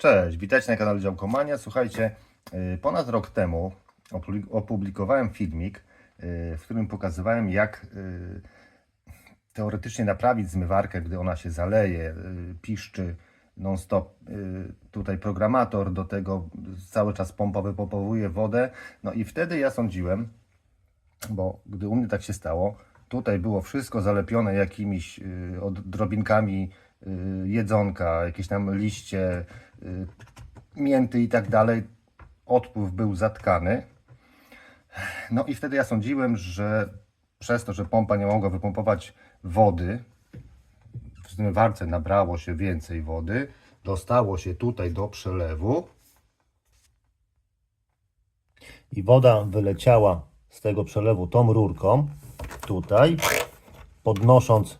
Cześć, witajcie na kanale Działkomania. Słuchajcie, y, ponad rok temu opublikowałem filmik, y, w którym pokazywałem jak y, teoretycznie naprawić zmywarkę, gdy ona się zaleje, piszczy non-stop. Tutaj programator do tego cały czas pompa wypompowuje wodę. No i wtedy ja sądziłem, bo gdy u mnie tak się stało, tutaj było wszystko zalepione jakimiś drobinkami jedzonka, jakieś tam liście, y, mięty i tak dalej. Odpływ był zatkany. No i wtedy ja sądziłem, że przez to, że pompa nie mogła wypompować wody, w zmywarce nabrało się więcej wody, dostało się tutaj do przelewu i woda wyleciała z tego przelewu tą rurką tutaj, podnosząc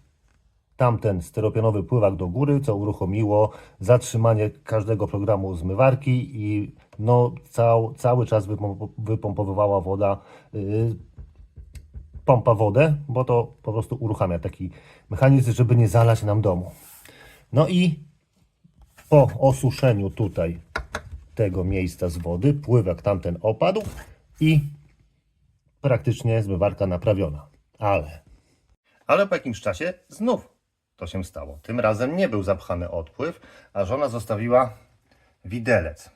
tamten styropianowy pływak do góry, co uruchomiło zatrzymanie każdego programu zmywarki i no, cał, cały czas wypomp- wypompowywała woda, yy, pompa wodę, bo to po prostu uruchamia taki mechanizm, żeby nie zalać nam domu. No i po osuszeniu tutaj tego miejsca z wody, pływak tamten opadł i praktycznie zmywarka naprawiona. Ale Ale po jakimś czasie znów to się stało. Tym razem nie był zapchany odpływ, a żona zostawiła widelec.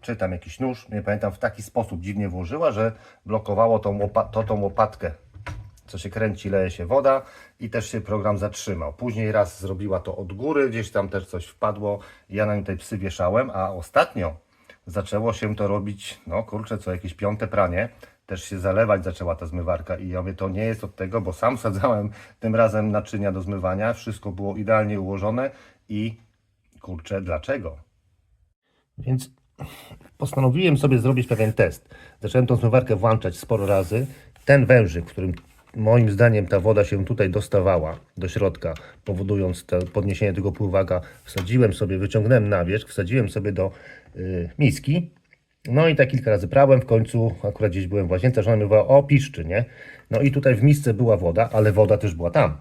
Czy tam jakiś nóż, nie pamiętam, w taki sposób dziwnie włożyła, że blokowało tą, łopa- to, tą łopatkę, co się kręci, leje się woda i też się program zatrzymał. Później raz zrobiła to od góry, gdzieś tam też coś wpadło, ja na nim tej psy wieszałem, a ostatnio zaczęło się to robić, no kurczę, co jakieś piąte pranie, też się zalewać zaczęła ta zmywarka i ja mówię, to nie jest od tego, bo sam sadzałem tym razem naczynia do zmywania, wszystko było idealnie ułożone i kurczę, dlaczego? Więc postanowiłem sobie zrobić pewien test. Zacząłem tą zmywarkę włączać sporo razy. Ten wężyk, którym moim zdaniem ta woda się tutaj dostawała do środka, powodując podniesienie tego pływaka, wsadziłem sobie, wyciągnąłem na wierzch, wsadziłem sobie do y, miski. No i tak kilka razy prałem, w końcu akurat gdzieś byłem w łazience, żona mi mówiła, o piszczy, nie? No i tutaj w misce była woda, ale woda też była tam.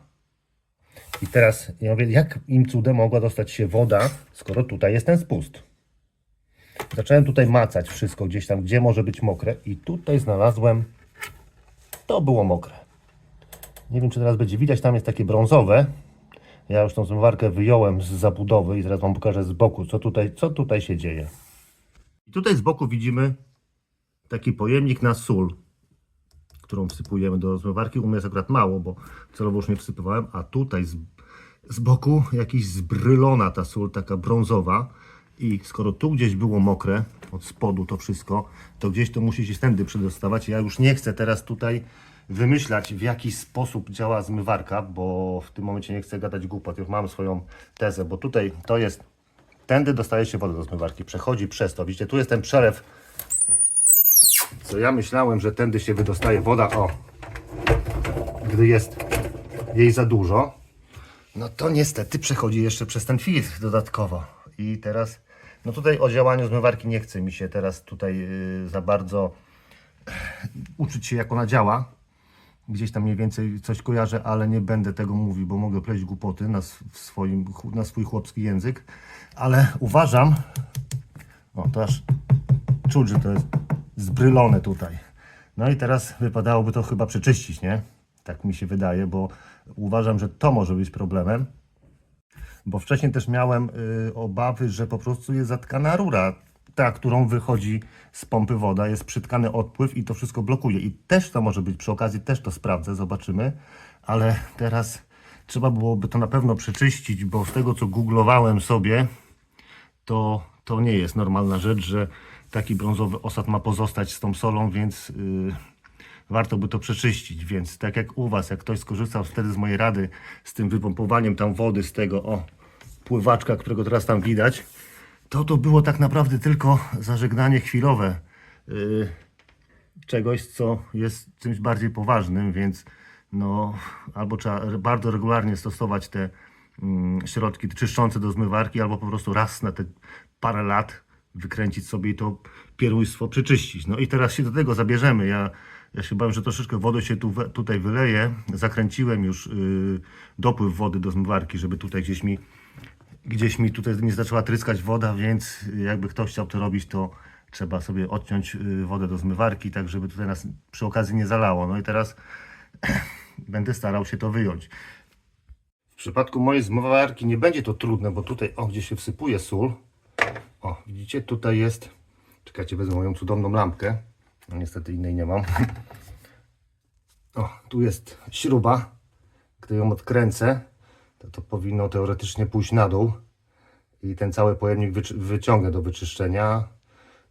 I teraz ja mówię, jak im cudem mogła dostać się woda, skoro tutaj jest ten spust? Zacząłem tutaj macać wszystko gdzieś tam, gdzie może być mokre i tutaj znalazłem, to było mokre. Nie wiem, czy teraz będzie widać, tam jest takie brązowe. Ja już tą zmywarkę wyjąłem z zabudowy i teraz Wam pokażę z boku, co tutaj, co tutaj się dzieje. I tutaj z boku widzimy taki pojemnik na sól, którą wsypujemy do zmywarki. U mnie jest akurat mało, bo celowo już nie wsypywałem, a tutaj z, z boku jakiś zbrylona ta sól, taka brązowa. I skoro tu gdzieś było mokre, od spodu to wszystko, to gdzieś to musi się stędy przedostawać. Ja już nie chcę teraz tutaj wymyślać, w jaki sposób działa zmywarka, bo w tym momencie nie chcę gadać głupot. Już mam swoją tezę, bo tutaj to jest, tędy dostaje się woda do zmywarki, przechodzi przez to. Widzicie, tu jest ten przelew, co ja myślałem, że tędy się wydostaje woda, o, gdy jest jej za dużo, no to niestety przechodzi jeszcze przez ten filtr dodatkowo. I teraz, no tutaj o działaniu zmywarki nie chce mi się teraz tutaj yy, za bardzo uczyć się jak ona działa. Gdzieś tam mniej więcej coś kojarzę, ale nie będę tego mówił, bo mogę pleść głupoty na, swoim, na swój chłopski język. Ale uważam, o to aż czuć, że to jest zbrylone tutaj. No i teraz wypadałoby to chyba przeczyścić, nie? Tak mi się wydaje, bo uważam, że to może być problemem. Bo wcześniej też miałem y, obawy, że po prostu jest zatkana rura, ta, którą wychodzi z pompy woda, jest przytkany odpływ i to wszystko blokuje. I też to może być, przy okazji też to sprawdzę, zobaczymy. Ale teraz trzeba byłoby to na pewno przeczyścić, bo z tego co googlowałem sobie, to, to nie jest normalna rzecz, że taki brązowy osad ma pozostać z tą solą, więc yy, warto by to przeczyścić. Więc tak jak u Was, jak ktoś skorzystał wtedy z mojej rady z tym wypompowaniem tam wody z tego o pływaczka, którego teraz tam widać, to to było tak naprawdę tylko zażegnanie chwilowe yy, czegoś, co jest czymś bardziej poważnym, więc no, albo trzeba bardzo regularnie stosować te środki czyszczące do zmywarki, albo po prostu raz na te parę lat wykręcić sobie i to pieruństwo przeczyścić. No i teraz się do tego zabierzemy. Ja, ja się bałem, że troszeczkę wody się tu, tutaj wyleje. Zakręciłem już yy, dopływ wody do zmywarki, żeby tutaj gdzieś mi gdzieś mi tutaj nie zaczęła tryskać woda, więc jakby ktoś chciał to robić, to trzeba sobie odciąć y, wodę do zmywarki, tak żeby tutaj nas przy okazji nie zalało. No i teraz będę starał się to wyjąć. W przypadku mojej zmywarki nie będzie to trudne, bo tutaj, o, gdzie się wsypuje sól, o, widzicie, tutaj jest, czekajcie, wezmę moją cudowną lampkę, no niestety innej nie mam. O, tu jest śruba, gdy ją odkręcę, to to powinno teoretycznie pójść na dół i ten cały pojemnik wyciągnę do wyczyszczenia.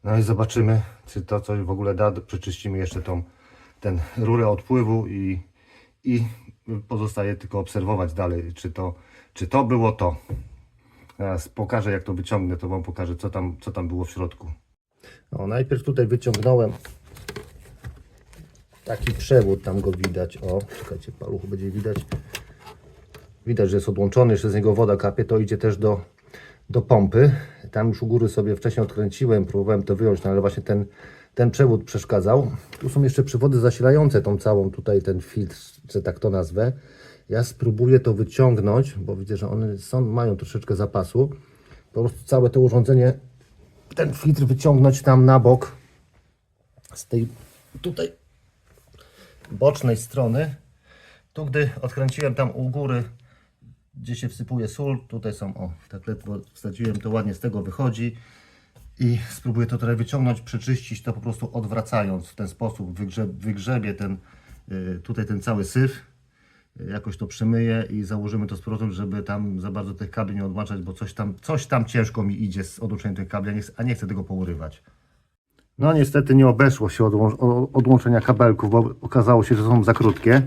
No i zobaczymy, czy to coś w ogóle da. Przeczyścimy jeszcze tą ten rurę odpływu i, i pozostaje tylko obserwować dalej, czy to, czy to było to. Teraz pokażę, jak to wyciągnę, to Wam pokażę, co tam, co tam było w środku. No, najpierw tutaj wyciągnąłem taki przewód, tam go widać. O, czekajcie, paluchu będzie widać. Widać, że jest odłączony, jeszcze z niego woda kapie, to idzie też do, do pompy. Tam już u góry sobie wcześniej odkręciłem, próbowałem to wyjąć, no ale właśnie ten, ten przewód przeszkadzał. Tu są jeszcze przewody zasilające tą całą tutaj ten filtr, że tak to nazwę. Ja spróbuję to wyciągnąć, bo widzę, że one są, mają troszeczkę zapasu. Po prostu całe to urządzenie ten filtr wyciągnąć tam na bok z tej tutaj bocznej strony. Tu gdy odkręciłem tam u góry, gdzie się wsypuje sól, tutaj są, o, tak ledwo wsadziłem, to ładnie z tego wychodzi i spróbuję to trochę wyciągnąć, przeczyścić to po prostu odwracając w ten sposób, wygrze, wygrzebie ten, tutaj ten cały syf, y, jakoś to przemyję i założymy to z powrotem, żeby tam za bardzo tych kabli nie odłączać, bo coś tam, coś tam ciężko mi idzie z odłączeniem tych kabli, a nie, chcę- tego pourywać. No niestety nie obeszło się odłączenia kabelków, bo okazało się, że są za krótkie.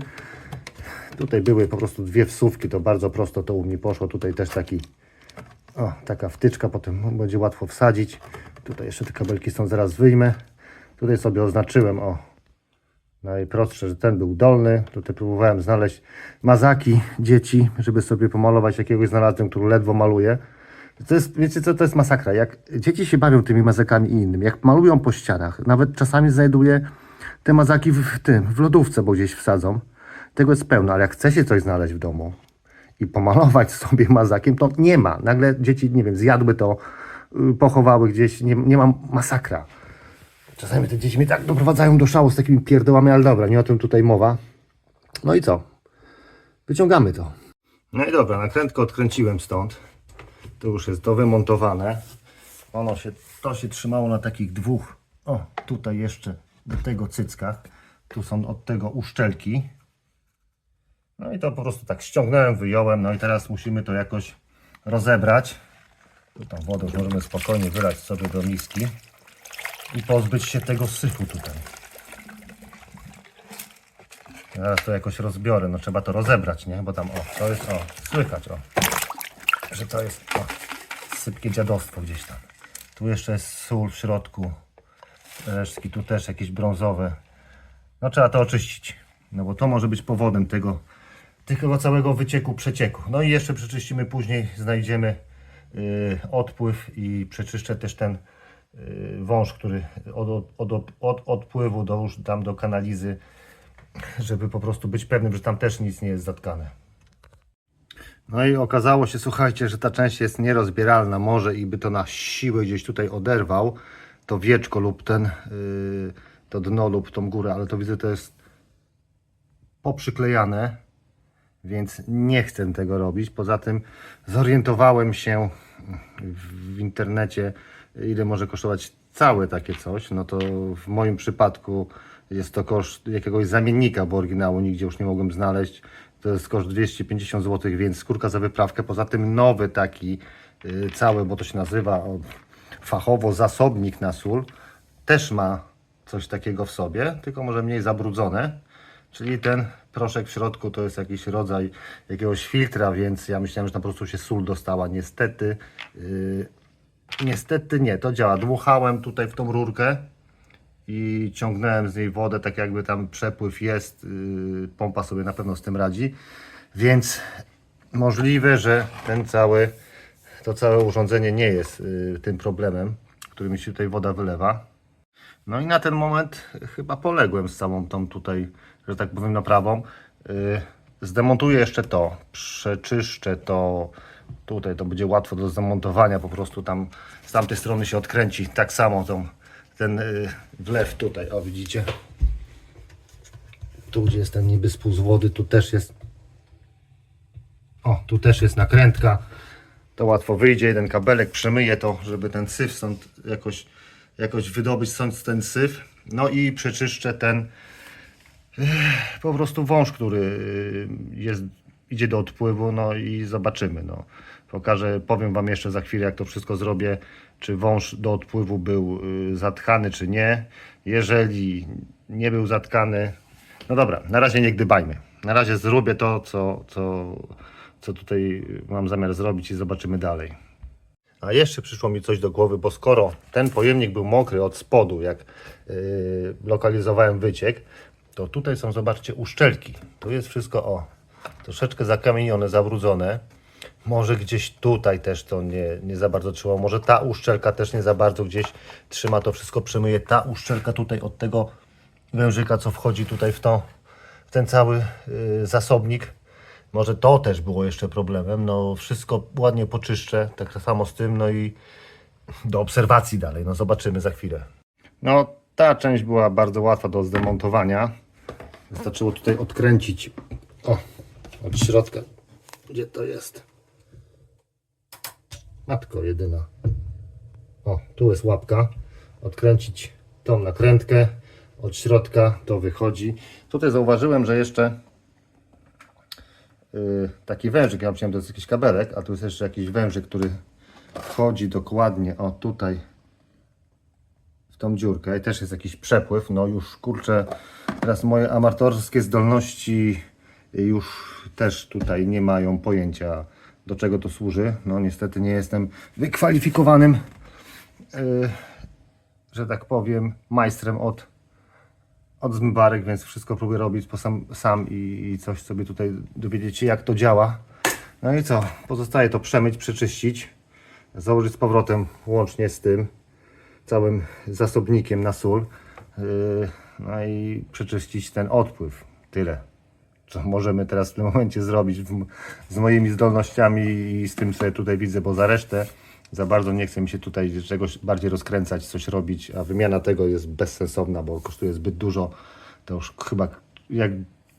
Tutaj były po prostu dwie wsówki, to bardzo prosto to u mnie poszło. Tutaj też taki, o, taka wtyczka, potem będzie łatwo wsadzić. Tutaj jeszcze te kabelki są, zaraz wyjmę. Tutaj sobie oznaczyłem, o, najprostsze, że ten był dolny. Tutaj próbowałem znaleźć mazaki dzieci, żeby sobie pomalować. Jakiegoś znalazłem, który ledwo maluje. To jest, wiecie co, to jest masakra. Jak dzieci się bawią tymi mazakami i innym, jak malują po ścianach, nawet czasami znajduję te mazaki w, w tym, w lodówce, bo gdzieś wsadzą. Tego jest pełno, ale jak chce się coś znaleźć w domu i pomalować sobie mazakiem, to nie ma. Nagle dzieci, nie wiem, zjadły to, y, pochowały gdzieś, nie, nie ma masakra. Czasami te dzieci mnie tak doprowadzają do szału z takimi pierdołami, ale dobra, nie o tym tutaj mowa. No i co? Wyciągamy to. No i dobra, nakrętkę odkręciłem stąd. To już jest to wymontowane. Ono się, to się trzymało na takich dwóch, o tutaj jeszcze do tego cyckach. Tu są od tego uszczelki. No i to po prostu tak ściągnąłem, wyjąłem. No i teraz musimy to jakoś rozebrać. Tu tą wodę możemy spokojnie wylać sobie do miski i pozbyć się tego syfu tutaj. Zaraz to jakoś rozbiorę. No trzeba to rozebrać, nie? Bo tam, o, to jest, o, słychać, o że to jest o, sypkie dziadostwo gdzieś tam. Tu jeszcze jest sól w środku. Resztki tu też jakieś brązowe. No trzeba to oczyścić. No bo to może być powodem tego, tego całego wycieku, przecieku. No i jeszcze przeczyścimy później, znajdziemy y, odpływ i przeczyszczę też ten wąż, który od, od, od, od odpływu do już tam do kanalizy, żeby po prostu być pewnym, że tam też nic nie jest zatkane. No i okazało się, słuchajcie, że ta część jest nierozbieralna. Może i by to na siłę gdzieś tutaj oderwał, to wieczko lub ten, yy, to dno lub tą górę, ale to widzę, to jest poprzyklejane, więc nie chcę tego robić. Poza tym zorientowałem się w internecie, ile może kosztować całe takie coś. No to w moim przypadku jest to koszt jakiegoś zamiennika, bo oryginału nigdzie już nie mogłem znaleźć. To jest koszt 250 zł, więc skórka za wyprawkę. Poza tym nowy taki y, cały, bo to się nazywa fachowo zasobnik na sól, też ma coś takiego w sobie, tylko może mniej zabrudzone. Czyli ten proszek w środku to jest jakiś rodzaj jakiegoś filtra, więc ja myślałem, że tam po prostu się sól dostała. Niestety, yy, niestety nie, to działa. Dmuchałem tutaj w tą rurkę i ciągnąłem z niej wodę, tak jakby tam przepływ jest, yy, pompa sobie na pewno z tym radzi, więc możliwe, że ten cały, to całe urządzenie nie jest yy, tym problemem, który mi się tutaj woda wylewa. No i na ten moment chyba poległem z całą tą tutaj, że tak powiem, naprawą. Yy, Zdemontuję jeszcze to, przeczyszczę to, Tutaj to będzie łatwo do zamontowania, po prostu tam z tamtej strony się odkręci. Tak samo tą, ten y, wlew tutaj, o widzicie. Tu gdzie jest ten niby spust wody, tu też jest o, tu też jest nakrętka. To łatwo wyjdzie, jeden kabelek przemyje to, żeby ten syf stąd jakoś, jakoś wydobyć stąd ten syf. No i przeczyszczę ten ech, po prostu wąż, który y, jest, idzie do odpływu, no i zobaczymy. No. Pokażę, powiem Wam jeszcze za chwilę, jak to wszystko zrobię, czy wąż do odpływu był y, zatkany, czy nie. Jeżeli nie był zatkany, no dobra, na razie nie gdybajmy. Na razie zrobię to, co, co, co tutaj mam zamiar zrobić i zobaczymy dalej. A jeszcze przyszło mi coś do głowy, bo skoro ten pojemnik był mokry od spodu, jak yy, lokalizowałem wyciek, to tutaj są, zobaczcie, uszczelki. Tu jest wszystko, o, troszeczkę zakamienione, zabrudzone. Może gdzieś tutaj też to nie, nie za bardzo trzymało. Może ta uszczelka też nie za bardzo gdzieś trzyma to wszystko, przemyje. Ta uszczelka tutaj od tego wężyka, co wchodzi tutaj w, to, w ten cały y, zasobnik. Może to też było jeszcze problemem. No wszystko ładnie poczyszczę, tak samo z tym, no i do obserwacji dalej. No zobaczymy za chwilę. No ta część była bardzo łatwa do zdemontowania. Wystarczyło tutaj odkręcić o, od środka. Gdzie to jest? Matko jedyna. O, tu jest łapka. Odkręcić tą nakrętkę. Od środka to wychodzi. Tutaj zauważyłem, że jeszcze yy, taki wężyk, ja myślałem, to jest jakiś kabelek, a tu jest jeszcze jakiś wężyk, który wchodzi dokładnie, o tutaj w tą dziurkę i też jest jakiś przepływ, no już kurczę, teraz moje amatorskie zdolności już też tutaj nie mają pojęcia do czego to służy, no niestety nie jestem wykwalifikowanym, yy, że tak powiem, majstrem od od zmywarek, więc wszystko próbuję robić sam, sam i, i coś sobie tutaj dowiedzieć się, jak to działa. No i co? Pozostaje to przemyć, przeczyścić, założyć z powrotem łącznie z tym całym zasobnikiem na sól. Yy, no i przeczyścić ten odpływ. Tyle. Co możemy teraz w tym momencie zrobić z moimi zdolnościami i z tym, co ja tutaj widzę, bo za resztę za bardzo nie chce mi się tutaj czegoś bardziej rozkręcać, coś robić, a wymiana tego jest bezsensowna, bo kosztuje zbyt dużo. To już chyba, jak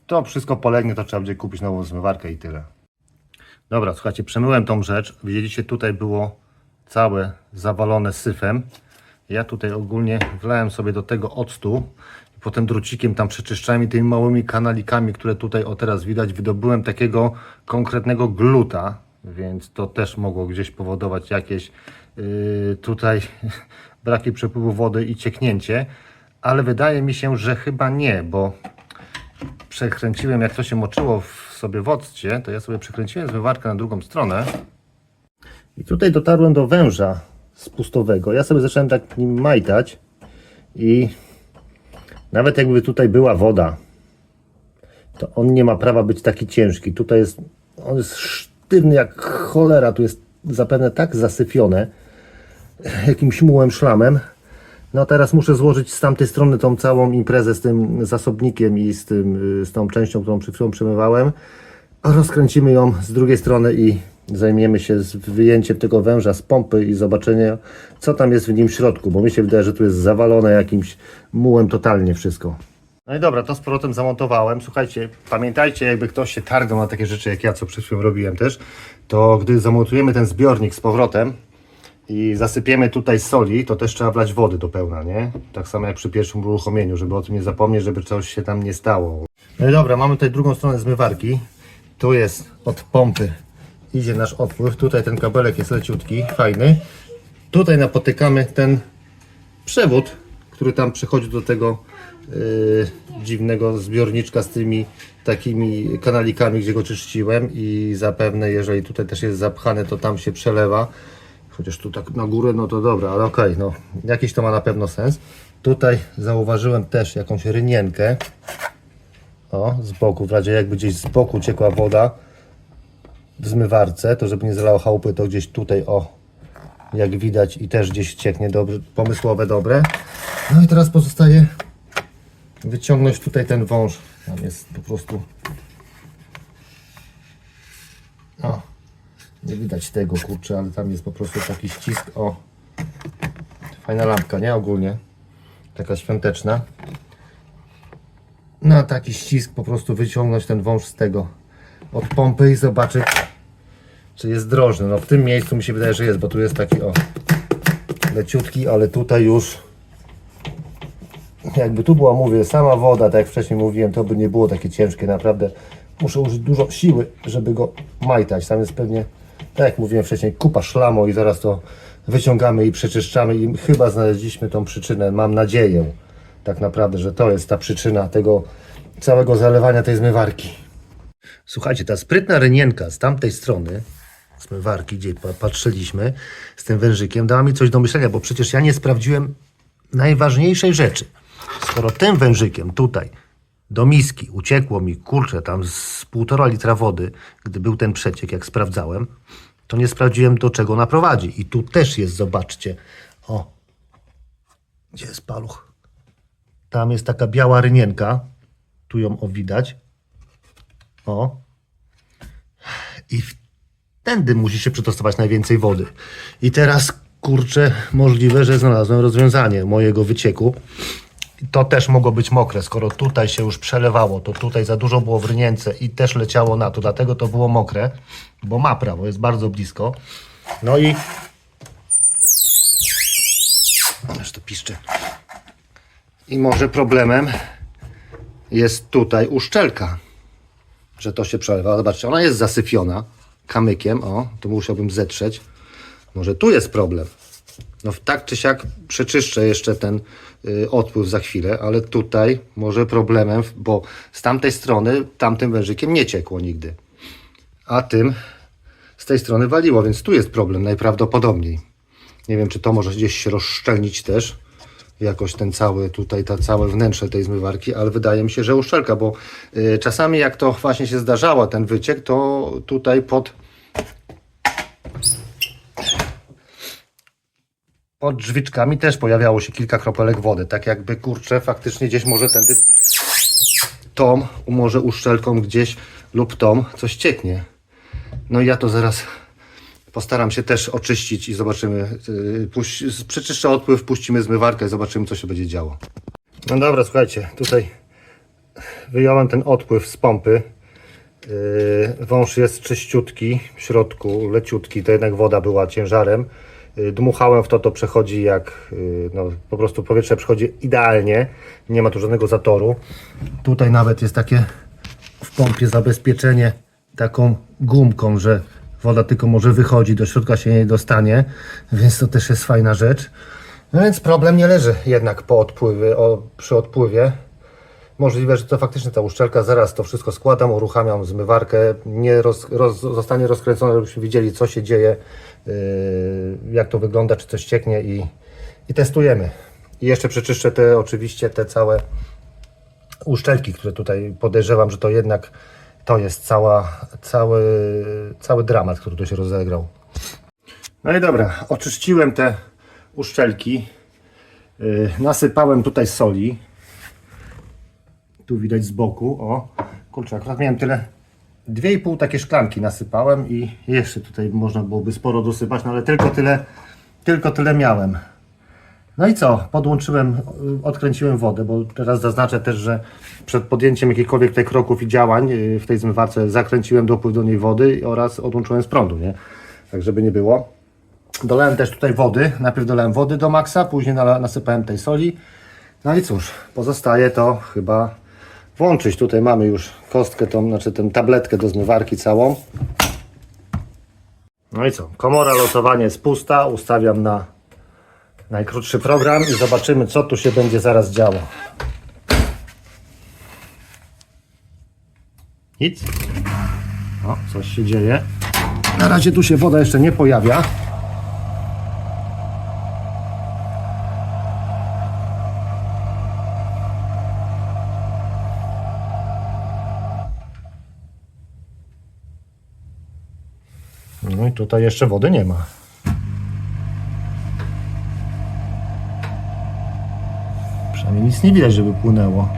to wszystko polegnie, to trzeba będzie kupić nową zmywarkę i tyle. Dobra, słuchajcie, przemyłem tą rzecz. Widzieliście, tutaj było całe zawalone syfem. Ja tutaj ogólnie wlałem sobie do tego octu potem drucikiem tam przeczyszczałem i tymi małymi kanalikami, które tutaj o teraz widać, wydobyłem takiego konkretnego gluta, więc to też mogło gdzieś powodować jakieś yy, tutaj braki przepływu wody i cieknięcie, ale wydaje mi się, że chyba nie, bo przekręciłem, jak to się moczyło w sobie w occie, to ja sobie przekręciłem zmywarkę na drugą stronę i tutaj dotarłem do węża spustowego. Ja sobie zacząłem tak nim majtać i nawet jakby tutaj była woda, to on nie ma prawa być taki ciężki. Tutaj jest, on jest sztywny jak cholera, tu jest zapewne tak zasyfione jakimś mułem, szlamem. No teraz muszę złożyć z tamtej strony tą całą imprezę z tym zasobnikiem i z, tym, y, z tą częścią, którą przed chwilą przemywałem. Rozkręcimy ją z drugiej strony i zajmiemy się z wyjęciem tego węża z pompy i zobaczenie, co tam jest w nim w środku, bo mi się wydaje, że tu jest zawalone jakimś mułem totalnie wszystko. No i dobra, to z powrotem zamontowałem. Słuchajcie, pamiętajcie, jakby ktoś się targał na takie rzeczy jak ja, co przed chwilą robiłem też, to gdy zamontujemy ten zbiornik z powrotem i zasypiemy tutaj soli, to też trzeba wlać wody do pełna, nie? Tak samo jak przy pierwszym uruchomieniu, żeby o tym nie zapomnieć, żeby coś się tam nie stało. No i dobra, mamy tutaj drugą stronę zmywarki. Tu jest od pompy idzie nasz odpływ. Tutaj ten kabelek jest leciutki, fajny. Tutaj napotykamy ten przewód, który tam przechodzi do tego yy, dziwnego zbiorniczka z tymi takimi kanalikami, gdzie go czyściłem i zapewne jeżeli tutaj też jest zapchane, to tam się przelewa. Chociaż tu tak na górę, no to dobra, ale okej, no jakiś to ma na pewno sens. Tutaj zauważyłem też jakąś rynienkę. O, z boku, w razie jakby gdzieś z boku ciekła woda w zmywarce, to żeby nie zalało chałupy, to gdzieś tutaj, o, jak widać i też gdzieś cieknie, dobrze, pomysłowe, dobre. No i teraz pozostaje wyciągnąć tutaj ten wąż. Tam jest po prostu o, Nie widać tego, kurczę, ale tam jest po prostu taki ścisk. O, fajna lampka, nie? Ogólnie. Taka świąteczna. Na taki ścisk po prostu wyciągnąć ten wąż z tego od pompy i zobaczyć, czy jest drożny. No w tym miejscu mi się wydaje, że jest, bo tu jest taki o leciutki, ale tutaj już jakby tu była, mówię, sama woda, tak jak wcześniej mówiłem, to by nie było takie ciężkie, naprawdę muszę użyć dużo siły, żeby go majtać, tam jest pewnie, tak jak mówiłem wcześniej, kupa szlamu i zaraz to wyciągamy i przeczyszczamy i chyba znaleźliśmy tą przyczynę, mam nadzieję, tak naprawdę, że to jest ta przyczyna tego całego zalewania tej zmywarki. Słuchajcie, ta sprytna rynienka z tamtej strony zmywarki, gdzie pa- patrzyliśmy z tym wężykiem, dała mi coś do myślenia, bo przecież ja nie sprawdziłem najważniejszej rzeczy. Skoro tym wężykiem tutaj do miski uciekło mi, kurczę, tam z półtora litra wody, gdy był ten przeciek, jak sprawdzałem, to nie sprawdziłem, do czego ona prowadzi. I tu też jest, zobaczcie. O, gdzie jest paluch? Tam jest taka biała rynienka. Tu ją o widać. O. I w tędy musi się przetestować najwięcej wody. I teraz, kurczę, możliwe, że znalazłem rozwiązanie mojego wycieku. To też mogło być mokre, skoro tutaj się już przelewało, to tutaj za dużo było w i też leciało na to, dlatego to było mokre, bo ma prawo, jest bardzo blisko. No i... Aż to piszczy. I może problemem jest tutaj uszczelka że to się przelewa. Zobaczcie, ona jest zasyfiona kamykiem. O, to musiałbym zetrzeć. Może tu jest problem. No tak czy siak przeczyszczę jeszcze ten y, odpływ za chwilę, ale tutaj może problemem, bo z tamtej strony tamtym wężykiem nie ciekło nigdy. A tym z tej strony waliło, więc tu jest problem najprawdopodobniej. Nie wiem, czy to może gdzieś się rozszczelnić też jakoś ten cały, tutaj ta całe wnętrze tej zmywarki, ale wydaje mi się, że uszczelka, bo y, czasami jak to właśnie się zdarzało, ten wyciek, to tutaj pod pod drzwiczkami też pojawiało się kilka kropelek wody, tak jakby kurczę, faktycznie gdzieś może tędy tą, może uszczelką gdzieś lub tą coś cieknie. No i ja to zaraz Postaram się też oczyścić i zobaczymy. Yy, puś- przeczyszczę odpływ, puścimy zmywarkę i zobaczymy, co się będzie działo. No dobra, słuchajcie, tutaj wyjąłem ten odpływ z pompy. Yy, wąż jest czyściutki w środku, leciutki, to jednak woda była ciężarem. Yy, dmuchałem w to, to przechodzi jak, yy, no po prostu powietrze przechodzi idealnie, nie ma tu żadnego zatoru. Tutaj nawet jest takie w pompie zabezpieczenie taką gumką, że woda tylko może wychodzić, do środka się nie dostanie, więc to też jest fajna rzecz. No więc problem nie leży jednak po odpływie, o, przy odpływie. Możliwe, że to faktycznie ta uszczelka, zaraz to wszystko składam, uruchamiam zmywarkę, nie roz, roz, zostanie rozkręcone, żebyśmy widzieli co się dzieje, jak to wygląda, czy coś cieknie i, i testujemy. I jeszcze przeczyszczę te oczywiście te całe uszczelki, które tutaj podejrzewam, że to jednak to jest cała, cały, cały dramat, który tu się rozegrał. No i dobra, oczyściłem te uszczelki. Yy, nasypałem tutaj soli. Tu widać z boku. O, kurczę, akurat miałem tyle. Dwie i pół takie szklanki nasypałem i jeszcze tutaj można byłoby sporo dosypać, no ale tylko tyle, tylko tyle miałem. No i co? Podłączyłem, y, odkręciłem wodę, bo teraz zaznaczę też, że przed podjęciem jakichkolwiek tutaj kroków i działań y, w tej zmywarce zakręciłem dopływ do niej wody oraz odłączyłem z prądu, nie? Tak, żeby nie było. Dolałem też tutaj wody. Najpierw dolałem wody do maksa, później nasypałem tej soli. No i cóż, pozostaje to chyba włączyć. Tutaj mamy już kostkę, tą, znaczy tę tabletkę do zmywarki całą. No i co? Komora losowania jest pusta. Ustawiam na najkrótszy program i zobaczymy, co tu się będzie zaraz działo. Nic. O, coś się dzieje. Na razie tu się woda jeszcze nie pojawia. No i tutaj jeszcze wody nie ma. Przynajmniej nic nie widać, żeby płynęło.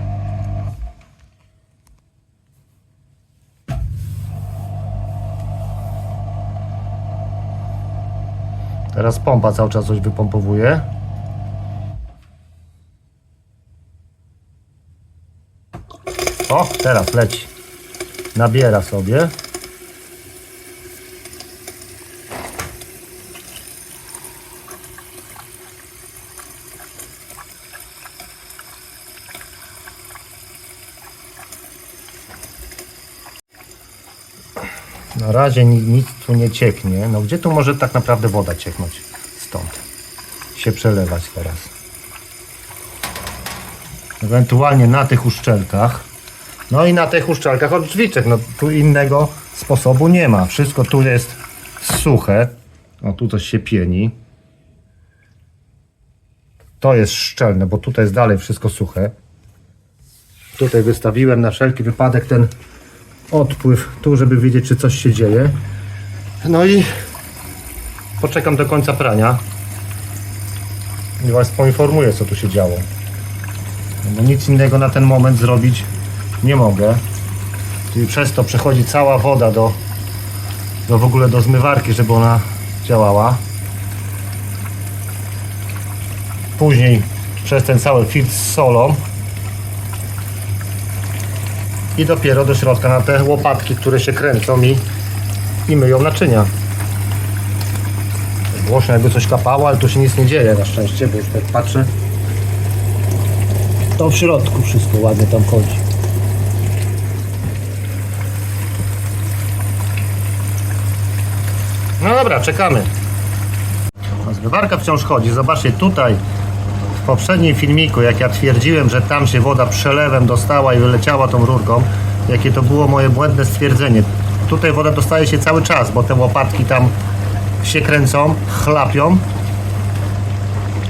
Teraz pompa cały czas coś wypompowuje. O, teraz leci. Nabiera sobie. Razie ni- nic tu nie cieknie. No gdzie tu może tak naprawdę woda cieknąć? Stąd. Się przelewać teraz. Ewentualnie na tych uszczelkach. No i na tych uszczelkach od drzwiczek. No tu innego sposobu nie ma. Wszystko tu jest suche. O, tu coś się pieni. To jest szczelne, bo tutaj jest dalej wszystko suche. Tutaj wystawiłem na wszelki wypadek ten odpływ tu, żeby wiedzieć, czy coś się dzieje. No i poczekam do końca prania i Was poinformuję, co tu się działo. No nic innego na ten moment zrobić nie mogę. Czyli przez to przechodzi cała woda do, do w ogóle do zmywarki, żeby ona działała. Później przez ten cały filtr z solą i dopiero do środka na te łopatki, które się kręcą i, i myją naczynia. Głośno jakby coś kapało, ale tu się nic nie dzieje na szczęście, bo już tak patrzę. To w środku wszystko ładnie tam chodzi. No dobra, czekamy. A Zmywarka wciąż chodzi. Zobaczcie tutaj w poprzednim filmiku, jak ja twierdziłem, że tam się woda przelewem dostała i wyleciała tą rurką, jakie to było moje błędne stwierdzenie. Tutaj woda dostaje się cały czas, bo te łopatki tam się kręcą, chlapią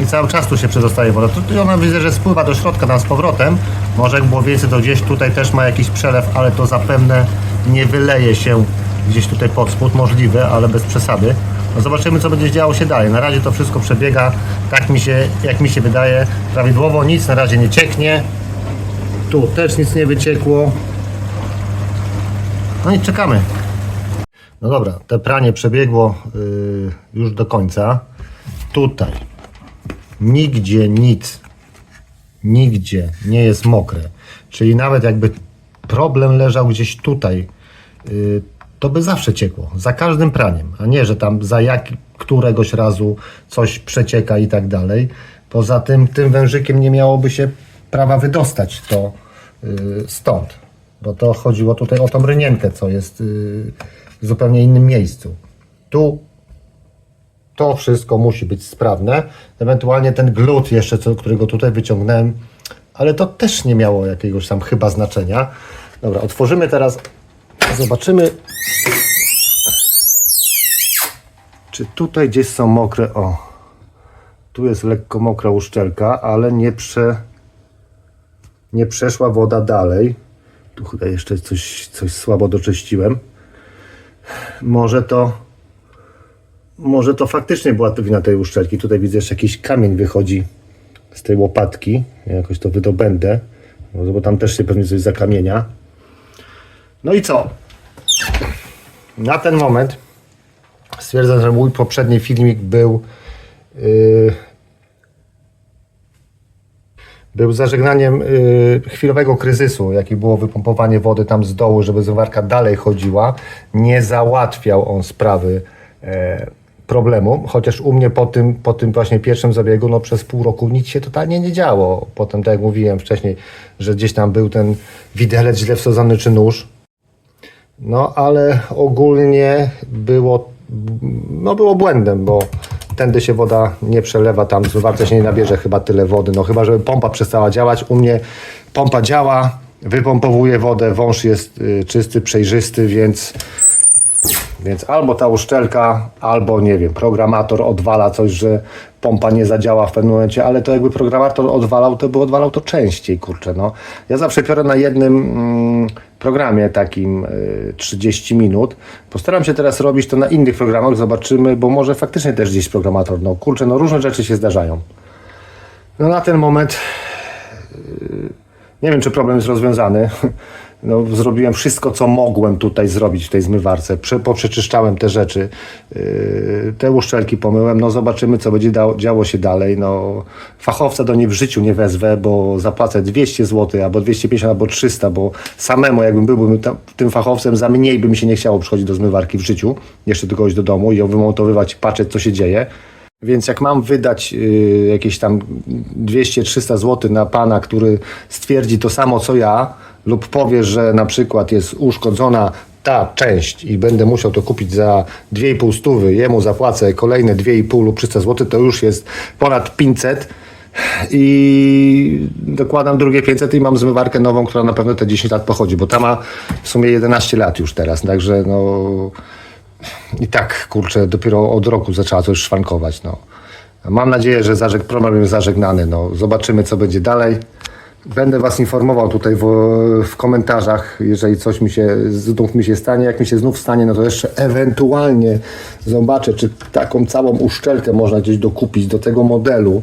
i cały czas tu się przedostaje woda. Tu ona widzę, że spływa do środka tam z powrotem. Może jak było więcej, to gdzieś tutaj też ma jakiś przelew, ale to zapewne nie wyleje się gdzieś tutaj pod spód, możliwe, ale bez przesady. No zobaczymy, co będzie działo się dalej. Na razie to wszystko przebiega tak mi się, jak mi się wydaje, prawidłowo. Nic na razie nie cieknie. Tu też nic nie wyciekło. No i czekamy. No dobra, te pranie przebiegło yy, już do końca. Tutaj nigdzie nic, nigdzie nie jest mokre. Czyli nawet jakby problem leżał gdzieś tutaj, yy, to by zawsze ciekło. Za każdym praniem, a nie, że tam za jak, któregoś razu coś przecieka i tak dalej. Poza tym, tym wężykiem nie miałoby się prawa wydostać to yy, stąd. Bo to chodziło tutaj o tą rynienkę, co jest yy, w zupełnie innym miejscu. Tu to wszystko musi być sprawne. Ewentualnie ten glut jeszcze, co, którego tutaj wyciągnąłem, ale to też nie miało jakiegoś tam chyba znaczenia. Dobra, otworzymy teraz, zobaczymy, czy tutaj gdzieś są mokre, o, tu jest lekko mokra uszczelka, ale nie, prze, nie przeszła woda dalej. Tu chyba jeszcze coś, coś słabo doczyściłem. Może to może to faktycznie była wina tej uszczelki. Tutaj widzę, że jakiś kamień wychodzi z tej łopatki. Ja jakoś to wydobędę, bo tam też się pewnie coś zakamienia. No i co? Na ten moment stwierdzam, że mój poprzedni filmik był yy, był zażegnaniem yy, chwilowego kryzysu, jaki było wypompowanie wody tam z dołu, żeby zmywarka dalej chodziła. Nie załatwiał on sprawy e, problemu, chociaż u mnie po tym, po tym właśnie pierwszym zabiegu, no przez pół roku nic się totalnie nie działo. Potem, tak jak mówiłem wcześniej, że gdzieś tam był ten widelec źle wsadzony czy nóż. No ale ogólnie było, no było błędem, bo tędy się woda nie przelewa, tam zmywarce się nie nabierze chyba tyle wody, no chyba, żeby pompa przestała działać. U mnie pompa działa, wypompowuje wodę, wąż jest y, czysty, przejrzysty, więc więc albo ta uszczelka, albo nie wiem, programator odwala coś, że pompa nie zadziała w pewnym momencie, ale to jakby programator odwalał, to by odwalał to częściej, kurczę, no. Ja zawsze biorę na jednym mm, programie takim y, 30 minut. Postaram się teraz robić to na innych programach, zobaczymy, bo może faktycznie też gdzieś programator, no kurczę, no różne rzeczy się zdarzają. No na ten moment nie wiem, czy problem jest rozwiązany. no, zrobiłem wszystko, co mogłem tutaj zrobić w tej zmywarce. Prze, poprzeczyszczałem te rzeczy, yy, te uszczelki pomyłem. No zobaczymy, co będzie dało, działo się dalej. No, fachowca do niej w życiu nie wezwę, bo zapłacę 200 zł, albo 250, albo 300, bo samemu jakbym byłbym tam, tym fachowcem, za mniej by mi się nie chciało przychodzić do zmywarki w życiu. Jeszcze do kogoś do domu i ją wymontowywać, patrzeć, co się dzieje. Więc jak mam wydać y, jakieś tam 200-300 zł na pana, który stwierdzi to samo co ja, lub powie, że na przykład jest uszkodzona ta część i będę musiał to kupić za 2,5 stówy, jemu zapłacę kolejne 2,5 lub 300 zł, to już jest ponad 500 i dokładam drugie 500 i mam zmywarkę nową, która na pewno te 10 lat pochodzi, bo ta ma w sumie 11 lat już teraz, także no i tak, kurczę, dopiero od roku zaczęła coś szwankować, no. Mam nadzieję, że zażeg, problem jest zażegnany, no. Zobaczymy, co będzie dalej. Będę Was informował tutaj w, w komentarzach, jeżeli coś mi się, znów mi się stanie. Jak mi się znów stanie, no to jeszcze ewentualnie zobaczę, czy taką całą uszczelkę można gdzieś dokupić do tego modelu.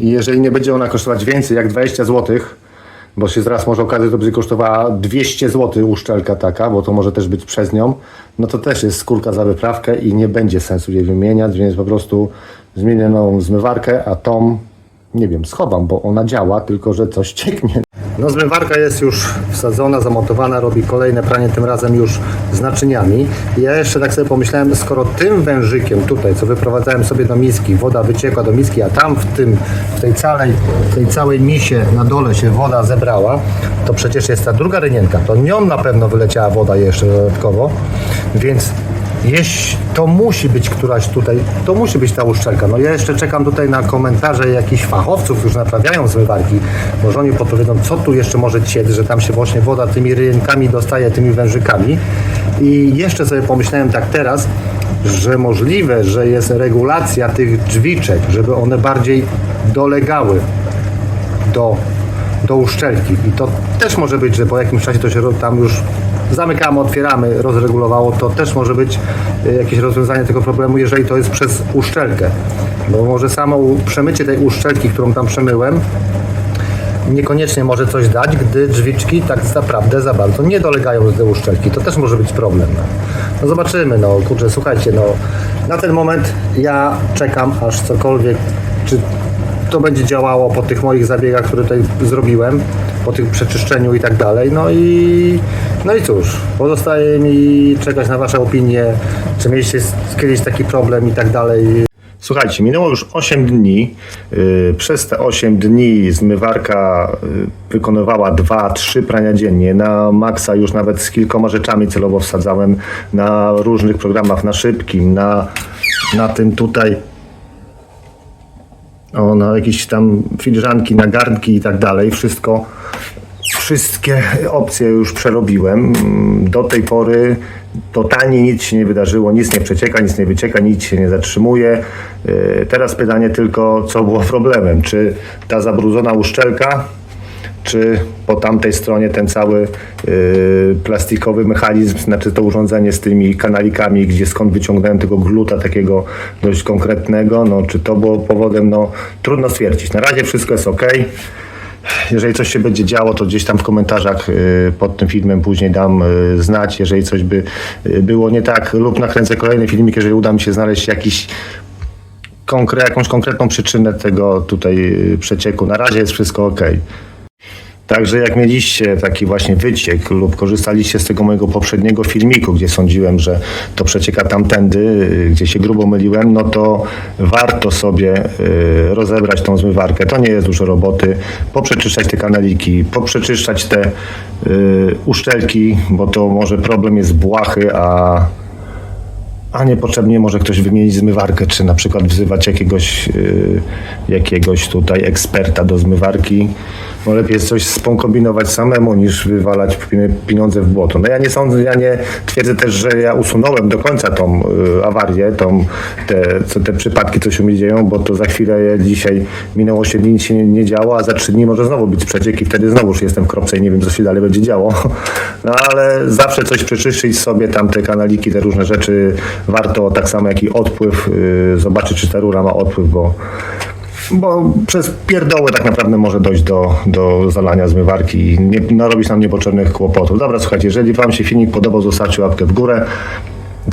I jeżeli nie będzie ona kosztować więcej jak 20 zł, bo się zaraz może okazać, że będzie kosztowała 200 zł uszczelka taka, bo to może też być przez nią, no to też jest skórka za wyprawkę i nie będzie sensu jej wymieniać, więc po prostu zmienię nową zmywarkę, a tą, nie wiem, schowam, bo ona działa, tylko że coś cieknie. No zmywarka jest już wsadzona, zamontowana, robi kolejne pranie, tym razem już z naczyniami. Ja jeszcze tak sobie pomyślałem, skoro tym wężykiem tutaj, co wyprowadzałem sobie do miski, woda wyciekła do miski, a tam w tym, w tej całej, tej całej misie na dole się woda zebrała, to przecież jest ta druga rynienka, to nią na pewno wyleciała woda jeszcze dodatkowo, więc jeśli to musi być któraś tutaj, to musi być ta uszczelka. No ja jeszcze czekam tutaj na komentarze jakichś fachowców, którzy naprawiają zmywarki. Może oni podpowiedzą, co tu jeszcze może ciec, że tam się właśnie woda tymi rynkami dostaje, tymi wężykami. I jeszcze sobie pomyślałem tak teraz, że możliwe, że jest regulacja tych drzwiczek, żeby one bardziej dolegały do, do uszczelki. I to też może być, że po jakimś czasie to się tam już zamykamy, otwieramy, rozregulowało. To też może być y, jakieś rozwiązanie tego problemu, jeżeli to jest przez uszczelkę. Bo może samo przemycie tej uszczelki, którą tam przemyłem, niekoniecznie może coś dać, gdy drzwiczki tak naprawdę za bardzo nie dolegają do tej uszczelki. To też może być problem. No zobaczymy, no kurczę, słuchajcie, no na ten moment ja czekam, aż cokolwiek, czy to będzie działało po tych moich zabiegach, które tutaj zrobiłem, po tym przeczyszczeniu i tak dalej. No i, no i cóż, pozostaje mi czekać na Wasze opinie, czy mieliście kiedyś taki problem i tak dalej. Słuchajcie, minęło już 8 dni. Yy, Przez te 8 dni zmywarka yy, wykonywała 2-3 prania dziennie. Na maksa już nawet z kilkoma rzeczami celowo wsadzałem na różnych programach, na szybkim, na, na tym tutaj o, na jakieś tam filiżanki, na garnki i tak dalej. Wszystko, wszystkie opcje już przerobiłem. Do tej pory totalnie nic się nie wydarzyło, nic nie przecieka, nic nie wycieka, nic się nie zatrzymuje. Yy, Teraz pytanie tylko, co było problemem? Czy ta zabrudzona uszczelka, czy po tamtej stronie ten cały yy, plastikowy mechanizm, znaczy to urządzenie z tymi kanalikami, gdzie skąd wyciągnąłem tego gluta takiego dość konkretnego, no czy to było powodem, no trudno stwierdzić. Na razie wszystko jest ok. Jeżeli coś się będzie działo, to gdzieś tam w komentarzach y, pod tym filmem później dam y, znać, jeżeli coś by y, było nie tak lub nakręcę kolejny filmik, jeżeli uda mi się znaleźć jakiś konkre, jakąś konkretną przyczynę tego tutaj przecieku. Na razie jest wszystko ok. Także jak mieliście taki właśnie wyciek lub korzystaliście z tego mojego poprzedniego filmiku, gdzie sądziłem, że to przecieka tamtędy, y, gdzie się grubo myliłem, no to warto sobie y, rozebrać tą zmywarkę. To nie jest dużo roboty. Poprzeczyszczać te kanaliki, poprzeczyszczać te y, uszczelki, bo to może problem jest błahy, a a niepotrzebnie może ktoś wymienić zmywarkę, czy na przykład wzywać jakiegoś, yy, jakiegoś tutaj eksperta do zmywarki. No lepiej jest coś spokombinować samemu, niż wywalać pi- pieniądze w błoto. No ja nie sądzę, ja nie twierdzę też, że ja usunąłem do końca tą yy, awarię, tą, te, co, te przypadki, co się mi dzieją, bo to za chwilę dzisiaj minęło 8 dni, się nie, nie działo, a za 3 dni może znowu być przeciek i wtedy znowuż jestem w kropce i nie wiem, co się dalej będzie działo. No ale zawsze coś przeczyszczyć sobie, tam te kanaliki, te różne rzeczy warto, tak samo jak i odpływ, yy, zobaczyć, czy ta rura ma odpływ, bo bo przez pierdoły tak naprawdę może dojść do, do zalania zmywarki i nie, narobić nam niepotrzebnych kłopotów. Dobra, słuchajcie, jeżeli Wam się filmik podobał, zostawcie łapkę w górę.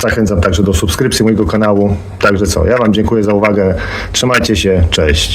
Zachęcam także do subskrypcji mojego kanału. Także co, ja Wam dziękuję za uwagę. Trzymajcie się, cześć.